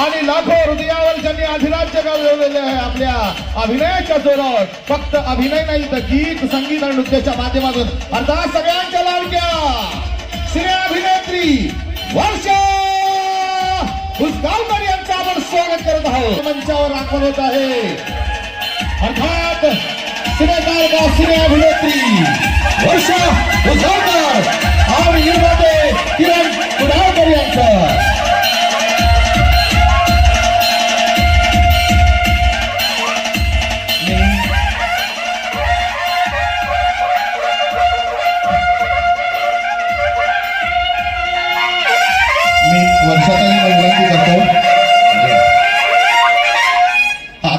आणि लाखो हृदयावर त्यांनी अधिराज्य गाजवलेले आहे आपल्या अभिनयाच्या जोरावर. फक्त अभिनय नाही तर गीत संगीत आणि नृत्याच्या माध्यमातून. अर्थात सगळ्यांच्या लाडक्या श्रेय अभिनेत्री वर्षा भुजगावकर यांचं आपण स्वागत करत आहोत. मंचावर आपण होत आहे. अर्थात सिनेगायिका सिने अभिनेत्री वर्षा भुजगावकर आणि निर्माते किरण कुडाळकर यांचं.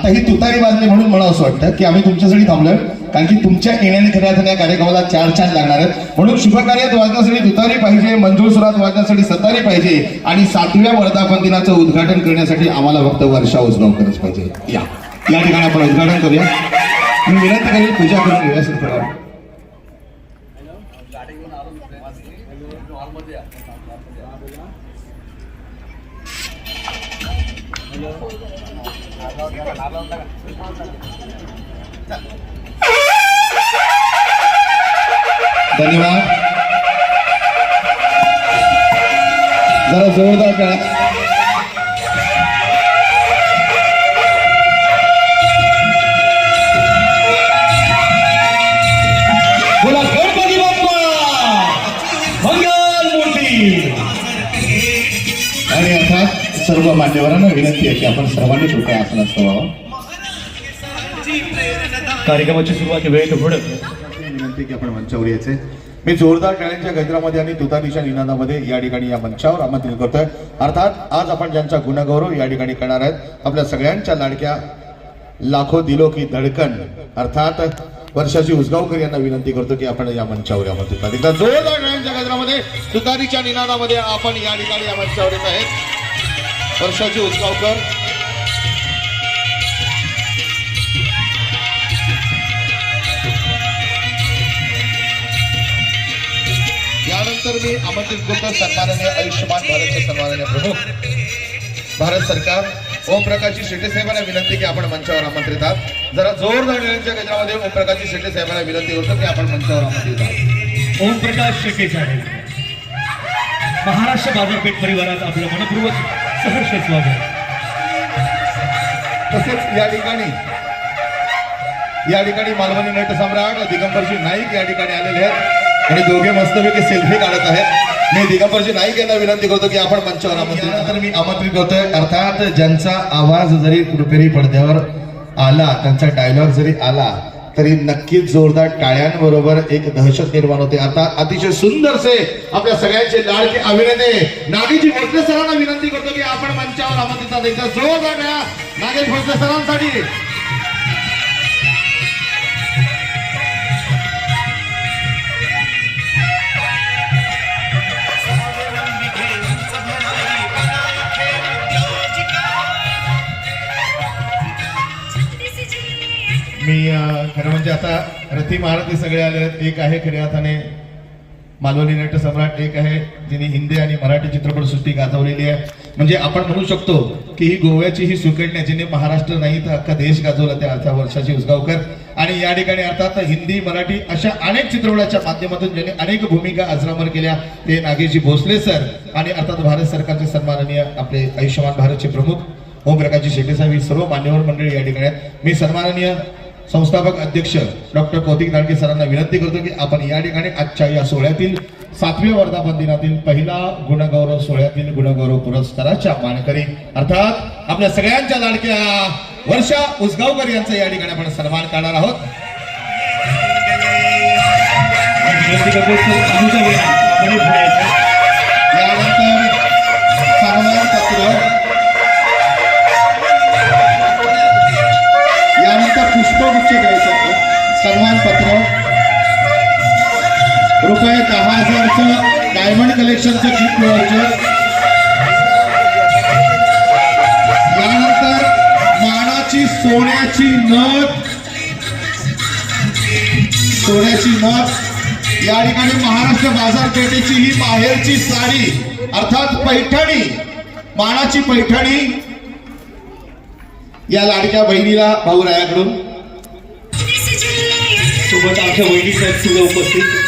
आता ही तुतारी वाजली म्हणून मला असं वाटतं की आम्ही तुमच्यासाठी थांबलोय. कारण की तुमच्या येण्याने खऱ्या अर्थाने या कार्यक्रमाला चार छान लागणार आहेत. म्हणून शुभकार्यात वाजण्यासाठी तुतारी पाहिजे मंजूर सुरात वाजण्यासाठी सतारी पाहिजे आणि सातव्या वर्धापन दिनाचं उद्घाटन करण्यासाठी आम्हाला फक्त वर्षा उजगावकरच पाहिजे. या. या ठिकाणी आपण उद्घाटन करूया. मी विनंती करेल पूजा करून घेऊया धन्यवाद। जरा जोरदार करा। बोला गणपती बाप्पा मंगल मूर्ती। आणि अर्थात सर्व मान्यवरांना विनंती आहे की आपण सर्वांनी कृपया आसनात व्हावं. कार्यक्रमाची सुरुवात वेळ थोडं विनंती की आपण मंचावर यायचे. मी जोरदार टाळ्यांच्या गजरामध्ये आणि तुतारीच्या निनादामध्ये या ठिकाणी या मंचावर आमंत्रित करतोय. अर्थात आज आपण ज्यांचा गुणगौरव या ठिकाणी करणार आहेत आपल्या सगळ्यांच्या लाडक्या लाखो दिलो की धडकन. अर्थात वर्षाची उसगावकर यांना विनंती करतो की आपण या मंचावर. एकदा जोरदार टाळ्यांच्या गजरामध्ये तुतारीच्या निनादामध्ये आपण या ठिकाणी या मंचावर येत आहेत. वर्षाची उसगावकर यानंतर मी आमंत्रित करतो सन्माननीय आयुष्यमान भारतचे सन्माननीय प्रमुख भारत सरकार ओमप्रकाशजी शेट्टे साहेबांना विनंती की आपण मंचावर आमंत्रित आहात. जरा जोरदार टाळ्यांच्या गजरामध्ये ओमप्रकाशजी शेट्टे साहेबांना विनंती करतो की आपण मंचावर आमंत्रित आहात. ओमप्रकाश शेट्टे साहेब. महाराष्ट्र बाजारपेठ परिवारात आपलं मनपूर्वक सहर्ष स्वागत तसेच या ठिकाणी या ठिकाणी मालवणी नट सम्राट दिगंबरजी नाईक या ठिकाणी आलेले आहेत. आणि दोघे मस्तपैकी सेल्फी काढत आहेत. मी दिगंबरजी नाईक यांना विनंती करतो की आपण मंचावर आमंत्रित तर मी आमंत्रित करतोय. अर्थात ज्यांचा आवाज जरी कुठेतरी पडद्यावर आला त्यांचा डायलॉग जरी आला तरी नक्कीच जोरदार टाळ्यांबरोबर एक दहशत निर्माण होते. आता अतिशय सुंदरसे आपल्या सगळ्यांचे लाडके अभिनेते नागेशजी भोसले सरांना विनंती करतो की आपण मंचावर आमंत्रित जोरदार नागेश भोसले सरांसाठी. मी खरं म्हणजे आता रथी महारथी सगळे आले आहेत. एक आहे खऱ्या अर्थाने मालवणी नट सम्राट एक आहे जिने हिंदी आणि मराठी चित्रपटसृष्टी गाजवलेली आहे. म्हणजे आपण म्हणू शकतो की ही गोव्याची ही सुकन्या जिने महाराष्ट्र नाही तर अख्खा देश गाजवला त्या अर्थात वर्षाची उसगावकर. आणि या ठिकाणी अर्थात हिंदी मराठी अशा अनेक चित्रपटाच्या माध्यमातून ज्यांनी अनेक भूमिका अजरामर केल्या ते नागेशजी भोसले सर आणि अर्थात भारत सरकारचे सन्माननीय आपले आयुष्यमान भारतचे प्रमुख ओमप्रकाशजी शेट्टे साहेब ही सर्व मान्यवर मंडळी या ठिकाणी आहेत. मी सन्माननीय संस्थापक अध्यक्ष डॉक्टर कौतिक दांडके सरांना विनंती करतो की आपण या ठिकाणी आजच्या या सोहळ्यातील सातव्या वर्धापन दिनातील पहिला गुणगौरव सोहळ्यातील गुणगौरव पुरस्काराच्या मानकरी अर्थात आपल्या सगळ्यांच्या लाडक्या वर्षा उसगावकर यांचा या ठिकाणी आपण सन्मान करणार आहोत. विनंती करतो कलेक्शनचं गिफ्ट व्हायचं यानंतर मानाची सोन्याची नथ. सोन्याची नथ. या ठिकाणी महाराष्ट्र बाजारपेठेची ही बाहेरची साडी अर्थात पैठणी मानाची पैठणी या लाडक्या बहिणीला भाऊरायाकडून सोबत आमच्या वहिनी साहेब सुद्धा उपस्थित.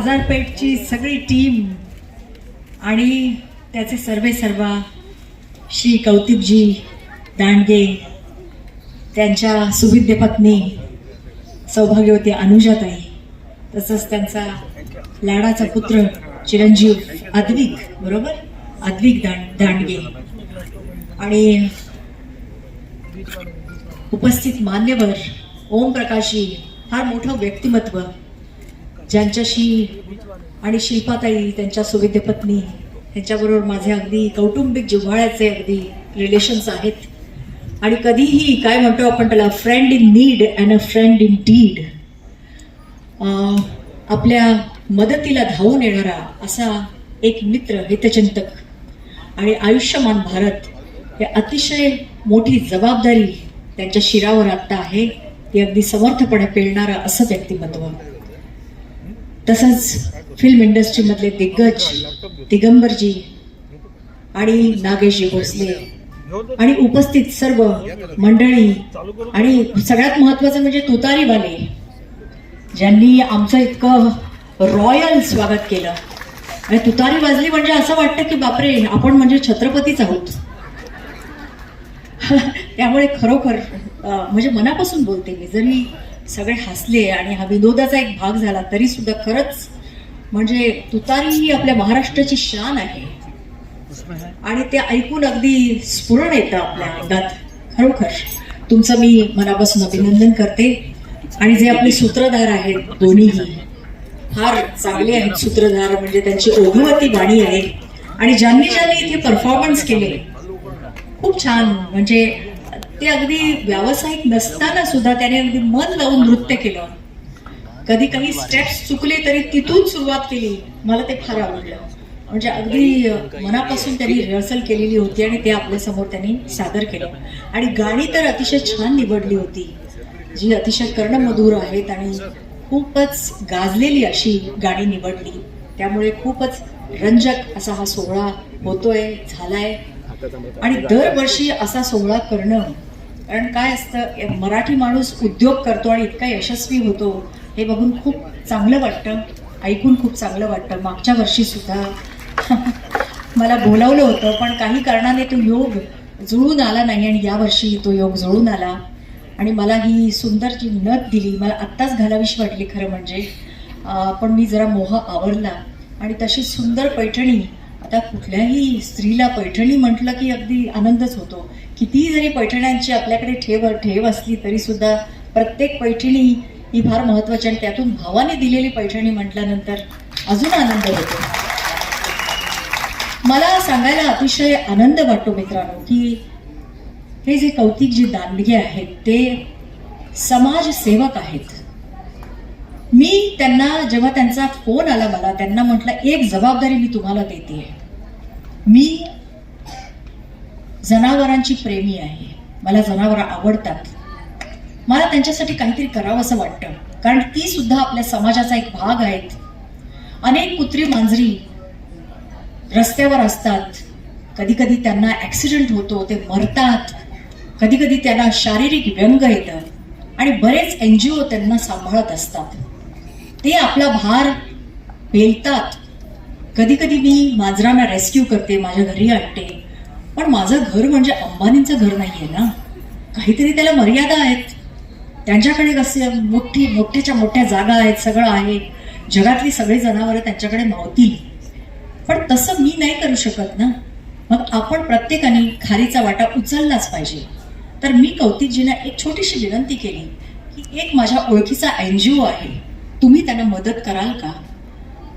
बाजारपेठची सगळी टीम आणि त्याचे सर्वे सर्वा श्री कौतिकजी दांडगे त्यांच्या सुविद्य पत्नी सौभाग्यवती अनुजाताई तसंच त्यांचा लाडाचा पुत्र चिरंजीव अद्विक बरोबर? अद्विक दांड दांडगे. आणि उपस्थित मान्यवर ओमप्रकाशी फार मोठं व्यक्तिमत्व ज्यांच्याशी आणि शिल्पाताई त्यांच्या सुविद्य पत्नी माझे अगदी कौटुंबिक जिव्हाळ्याचे अगदी रिलेशन्स आहेत. आणि कधीही काय म्हणतो आपण त्याला friend in need and a friend in deed आपल्या मदतीला धावून येणारा असा एक मित्र हितचिंतक आणि आयुष्यमान भारत हे अतिशय मोठी जबाबदारी त्यांच्या शिरावर आत्ता आहे. ती अगदी समर्थपणे पेलणारं असं व्यक्तिमत्व. तसंच फिल्म इंडस्ट्रीमधले दिग्गज दिगंबरजी आणि नागेशजी भोसले आणि उपस्थित सर्व मंडळी आणि सगळ्यात महत्वाचं म्हणजे तुतारीवाले ज्यांनी आमचं इतकं रॉयल स्वागत केलं. आणि तुतारी वाजली म्हणजे असं वाटतं की बापरे आपण म्हणजे छत्रपतीच आहोत. त्यामुळे खरोखर म्हणजे मनापासून बोलते मी. जरी सगळे हसले आणि हा विनोदाचा एक भाग झाला तरी सुद्धा खरंच म्हणजे तुतारी ही आपल्या महाराष्ट्राची शान आहे. आणि ते ऐकून अगदी स्फुरण येतं आपल्या अंगात खरोखर. तुमचं मी मनापासून अभिनंदन करते. आणि जे आपले सूत्रधार आहेत दोन्हीही फार चांगले आहेत सूत्रधार म्हणजे त्यांची ओघवती वाणी आहे. आणि ज्यांनी ज्यांनी इथे परफॉर्मन्स केले खूप छान म्हणजे ते अगदी व्यावसायिक नसताना सुद्धा त्याने अगदी मन लावून नृत्य केलं. कधी काही स्टेप्स चुकले तरी तिथून सुरुवात केली. मला ते फार आवडलं. म्हणजे अगदी मनापासून त्यांनी रिहर्सल केलेली होती आणि ते आपल्यासमोर त्यांनी सादर केलं. आणि गाणी तर अतिशय छान निवडली होती. जी अतिशय कर्णमधुर आहेत आणि खूपच गाजलेली अशी गाणी निवडली. त्यामुळे खूपच रंजक असा हा सोहळा होतोय झालाय. आणि दरवर्षी असा सोहळा करणं कारण काय असतं मराठी माणूस उद्योग करतो आणि इतका यशस्वी होतो हे बघून खूप चांगलं वाटतं. ऐकून खूप चांगलं वाटतं. मागच्या वर्षी सुद्धा मला बोलावलं होतं पण काही कारणाने तो योग जुळून आला नाही आणि यावर्षी तो योग जुळून आला. आणि मला ही सुंदर जी नथ दिली. मला आत्ताच घालावीशी वाटली खरं म्हणजे. पण मी जरा मोह आवरला. आणि तशी सुंदर पैठणी आता कुठल्याही स्त्रीला पैठणी म्हटलं की अगदी आनंदच होतो. कितीही जरी पैठण्यांची आपल्याकडे ठेव ठेव असली तरी सुद्धा प्रत्येक पैठणी ही फार महत्वाची आणि त्यातून भावाने दिलेली पैठणी म्हटल्यानंतर अजून आनंद होतो. मला सांगायला अतिशय आनंद वाटतो मित्रांनो की हे जे कौतिक जी दांडगे आहेत ते समाजसेवक आहेत. मी त्यांना जेव्हा त्यांचा फोन आला मला त्यांना म्हटलं एक जबाबदारी मी तुम्हाला देते. मी जनावरांची प्रेमी आहे. मला जनावरं आवडतात. मला त्यांच्यासाठी काहीतरी करावं असं वाटतं. कारण ती सुद्धा आपल्या समाजाचा एक भाग आहेत. अनेक कुत्री मांजरी रस्त्यावर असतात. कधी कधी त्यांना ॲक्सिडेंट होतो ते मरतात. कधी कधी त्यांना शारीरिक व्यंग येतं आणि बरेच एन जी ओ त्यांना सांभाळत असतात. ते आपला भार पेलतात. कधी कधी मी मांजरांना रेस्क्यू करते माझ्या घरी आणते. पण माझं घर म्हणजे अंबानींचं घर नाही आहे ना? काहीतरी त्याला मर्यादा आहेत. त्यांच्याकडे कसे मोठी मोठ्याच्या मोठ्या जागा आहेत सगळं आहे. जगातली सगळी जनावरं त्यांच्याकडे मावतील पण तसं मी नाही करू शकत ना? मग आपण प्रत्येकाने खारीचा वाटा उचललाच पाहिजे. तर मी कौतिकजींना एक छोटीशी विनंती केली की एक माझ्या ओळखीचा एन जी ओ आहे. तुम्ही त्यांना मदत कराल का?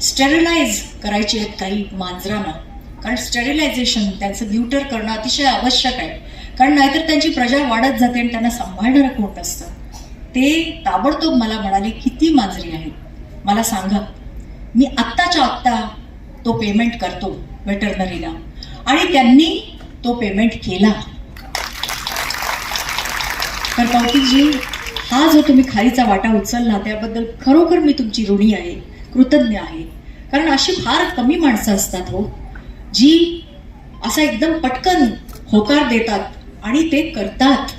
स्टेरिलाइज करायची आहेत काही मांजरांना. कारण स्टेरिलायझेशन त्यांचं ब्युटर करणं अतिशय आवश्यक आहे. कारण नाहीतर त्यांची प्रजा वाढत जाते आणि त्यांना सांभाळणारं कोण असतं ते ताबडतोब मला म्हणाले किती मांजरी आहेत? मला सांगा. मी आत्ताच्या आत्ता तो पेमेंट करतो वेटरनरीला आणि त्यांनी तो पेमेंट केला. तर कौतिकजी हा जो तुम्ही खारीचा वाटा उचलला त्याबद्दल खरोखर मी तुमची ऋणी आहे. कृतज्ञ आहे. कारण अशी फार कमी माणसं असतात हो जी असा एकदम पटकन होकार देतात आणि ते करतात.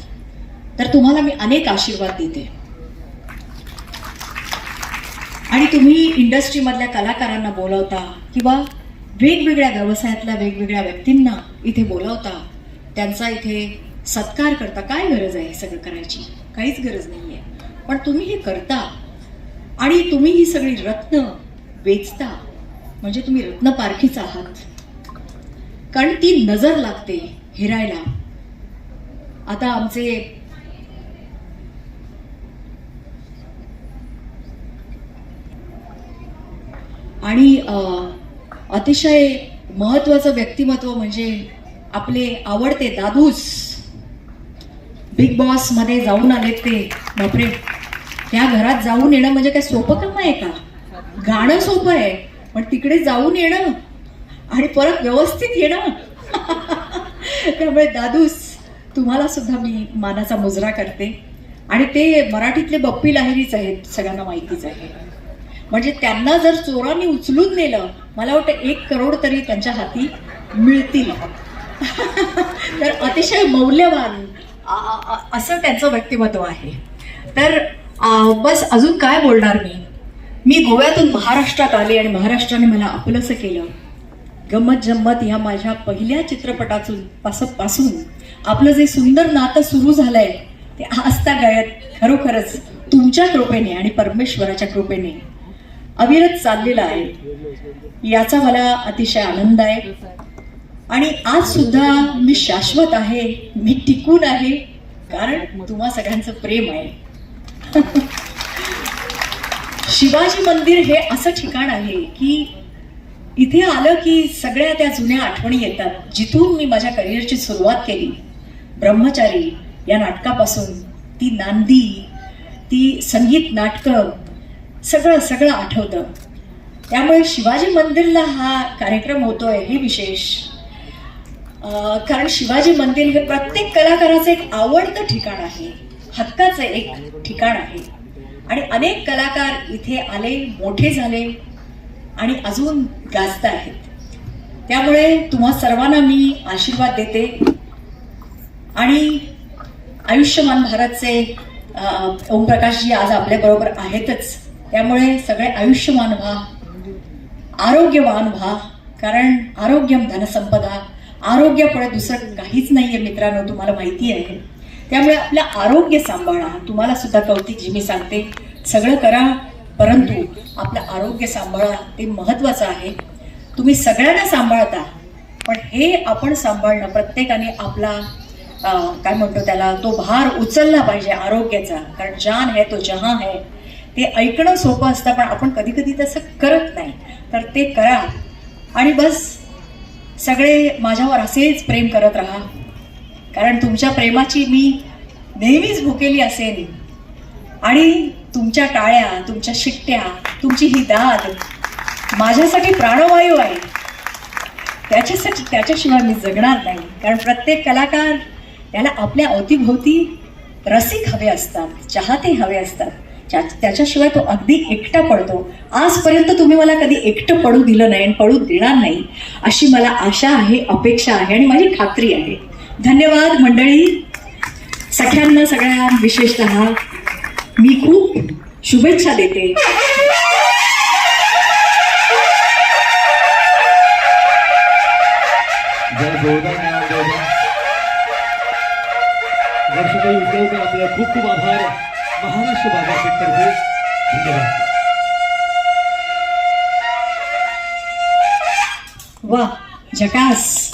तर तुम्हाला मी अनेक आशीर्वाद देते. आणि तुम्ही इंडस्ट्रीमधल्या कलाकारांना बोलवता किंवा वेगवेगळ्या व्यवसायातल्या वेगवेगळ्या व्यक्तींना इथे बोलवता त्यांचा इथे सत्कार करता काय गरज आहे सगळं करायची? काहीच गरज नाही आहे पण तुम्ही हे करता. आणि तुम्ही ही सगळी रत्न वेचता. म्हणजे तुम्ही रत्न पारखीच आहात. कारण ती नजर लागते हिरायला. आता आमचे आणि अतिशय महत्वाचं व्यक्तिमत्व म्हणजे आपले आवडते दादूस. बिग बॉसमध्ये जाऊन आलेत ते बापरे. त्या घरात जाऊन येणं म्हणजे काय सोपं काम आहे का? गाणं सोपं आहे पण तिकडे जाऊन येणं आणि परत व्यवस्थित येणं. त्यामुळे दादूस तुम्हाला सुद्धा मी मानाचा मुजरा करते. आणि ते मराठीतले बप्पी लाहिरीच आहेत सगळ्यांना माहितीच आहे. म्हणजे त्यांना जर चोरांनी उचलून नेलं मला वाटतं एक करोड तरी त्यांच्या हाती मिळतील. तर अतिशय मौल्यवान असं त्यांचं व्यक्तिमत्व आहे. तर बस अजून काय बोलणार मी? मी गोव्यातून महाराष्ट्रात आले आणि महाराष्ट्राने मला आपलंसं केलं. गंमत जम्मत ह्या माझ्या पहिल्या चित्रपटातून पास- पासून. आपलं जे सुंदर नातं सुरू झालंय ते आजता गायत खरोखरच तुमच्या कृपेने आणि परमेश्वराच्या कृपेने अविरत चाललेला आहे. याचा मला अतिशय आनंद आहे. आणि आज सुद्धा मी शाश्वत आहे मी टिकून आहे कारण तुम्हा सगळ्यांचं प्रेम आहे. शिवाजी मंदिर हे असं ठिकाण आहे की इथे आलं की सगळ्या त्या जुन्या आठवणी येतात. जिथून मी माझ्या करिअरची सुरुवात केली ब्रह्मचारी या नाटकापासून ती नांदी ती संगीत नाटकं सगळं सगळं आठवतं. त्यामुळे शिवाजी मंदिरला हा कार्यक्रम होतोय हे विशेष. कारण शिवाजी मंदिर हे प्रत्येक कलाकाराचं एक आवडतं ठिकाण आहे. हक्काचं एक ठिकाण आहे. आणि अनेक कलाकार इथे आले मोठे झाले आणि अजून गाजत आहेत. त्यामुळे तुम्हा सर्वांना मी आशीर्वाद देते. आणि आयुष्यमान भारतचे ओमप्रकाशजी आज आपल्याबरोबर आहेतच. त्यामुळे सगळे आयुष्यमान व्हा आरोग्यवान व्हा कारण आरोग्यम धनसंपदा आरोग्यापुढे दुसरं काहीच नाही आहे मित्रांनो तुम्हाला माहिती आहे. त्यामुळे आपलं आरोग्य सांभाळा. तुम्हाला सुद्धा कौतिकजी मी सांगते सगळं करा परंतु आपलं आरोग्य सांभाळा ते महत्त्वाचं आहे. तुम्ही सगळ्यांना सांभाळता पण हे आपण सांभाळणं प्रत्येकाने आपला काय म्हणतो त्याला तो भार उचलला पाहिजे आरोग्याचा. कारण जान है तो जहां है ते ऐकणं सोपं असतं पण आपण कधी कधी तसं करत नाही. तर ते करा. आणि बस सगळे माझ्यावर असेच प्रेम करत राहा. कारण तुमच्या प्रेमाची मी नेहमीच भुकेली असेन. आणि तुमच्या टाळ्या तुमच्या शिट्ट्या तुमची ही दाद माझ्यासाठी प्राणवायू आहे. त्याच्यासाठी त्याच्याशिवाय मी जगणार नाही. कारण प्रत्येक कलाकार त्याला आपल्या अवतीभोवती रसिक हवे असतात चाहते हवे असतात. त्या- त्याच्याशिवाय तो अगदी एकटा पडतो. आजपर्यंत तुम्ही मला कधी एकटं पडू दिलं नाही आणि पडू देणार नाही अशी मला आशा आहे अपेक्षा आहे आणि माझी खात्री आहे. धन्यवाद मंडळी. सख्यांना सगळ्या विशेषतः मी खूप शुभेच्छा देते. आपलं खूप खूप आभार. महाराष्ट्र बाजारपेठतर्फे धन्यवाद. वा जकास.